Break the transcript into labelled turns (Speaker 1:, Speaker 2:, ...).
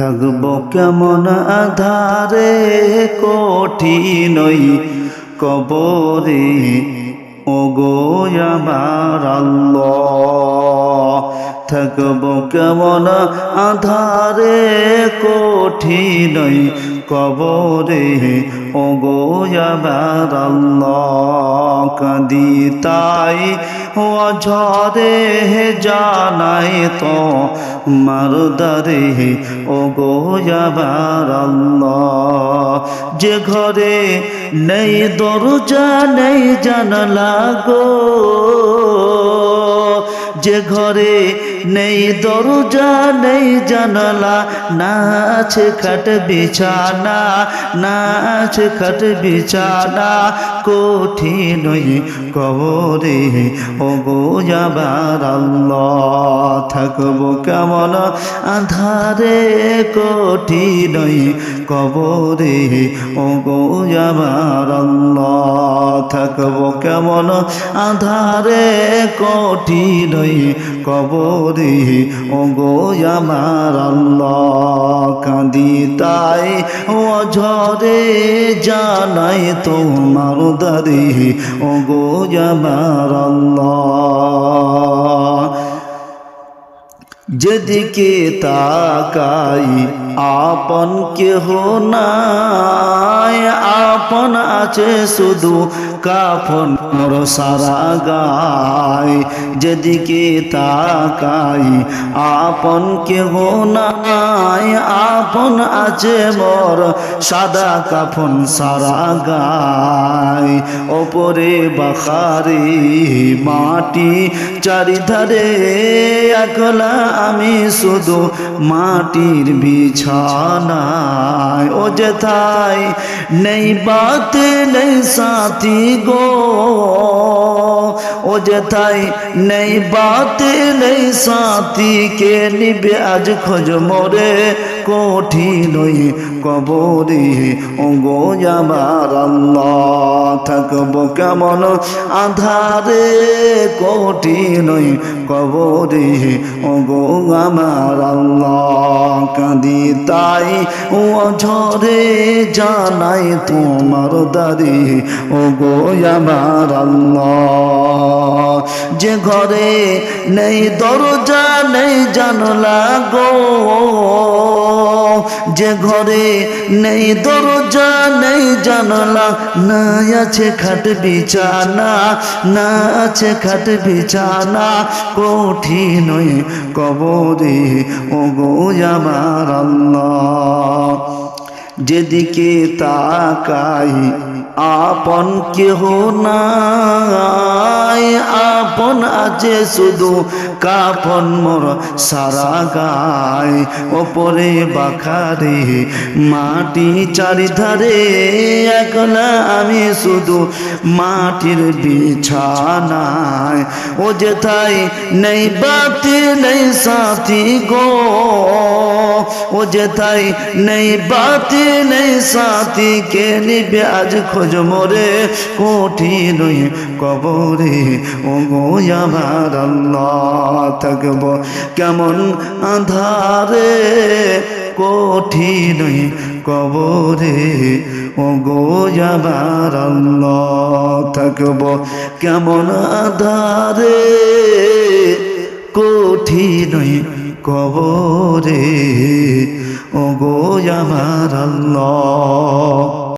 Speaker 1: থাকব কেমন আধারে? কঠিনই কবরে। ওগো আমার আল্লাহ থাকব কেমন আধারে? কঠিনই কবরে আমার আল্লাহ কাঁদি তাই ও ঝরে জানাই তো মারদারে ও গো যাবার আল্লাহ। যে ঘরে নেই দরজা, নেই জানলা গো যে ঘরে নেই দরজা নেই জানালা না আছে খাট বিছানা না আছে খাট বিছানা। কঠিন কবরে ও গো যাবার থাকব কেমন? আধারে কঠিন কবরে ও গো যাবার থাকব কেমন? আধারে কঠিন কবরে ও গো আমার আল্লাহ কাঁদি তাই ও ঝরে জানাই তোমার দারে ও গো আল্লাহ। যেদিকে তাকাই আপন কেহ নাই, আপন আছে শুধু কাফন মোর সারা গায়। যেদিকে তাকাই, আপন কেহ নাই, আপন আছে মোর সাদা কাফন সারা গায়। ওপরে বাখারে মাটি, চারিধারে একলা আমি শুধু মাটির বিছানায় ও যেথায় নেই বাত নেই সাথী গো ও যেথায় নেই বাত নেই সাথী কে নিবে আজ খোঁজ মোরে কঠিন কবরে। ও গো যাবার থাকব কেমন আধারে? কঠিন কবরে। ও গো আমার কাঁদি তাই ও ঝরে জানাই তোমার দাদি ও আমার যে ঘরে নেই দরজা, নেই জানলা গো। যে ঘরে নেই দরজা, নেই জানালা, না আছে খাট বিছানা, না আছে খাট বিছানা, কঠিন কবরে। ও গো আমার আল্লাহ। যেদিকে তাকাই, আপন কেহ নাই। আপন আছে শুধু কাপন মোর সারা গায়। ওপরে বাখারে, মাটি চারিধারে। একলা আমি শুধু মাটির বিছানায়। ও যেথায় নেই বাতি, নেই সাথী গো। ও যেথায় নেই বাতি নেই সাথী, কে নিবে আজ খোঁজ মোরে? কঠিন কবরে ও গো আমার আল্লাহ থাকব কেমন আধারে কঠিন কবরে ও গো যাবার থাকব কেমন আধারে কঠিন কবরে ও গো আমার আল্লাহ।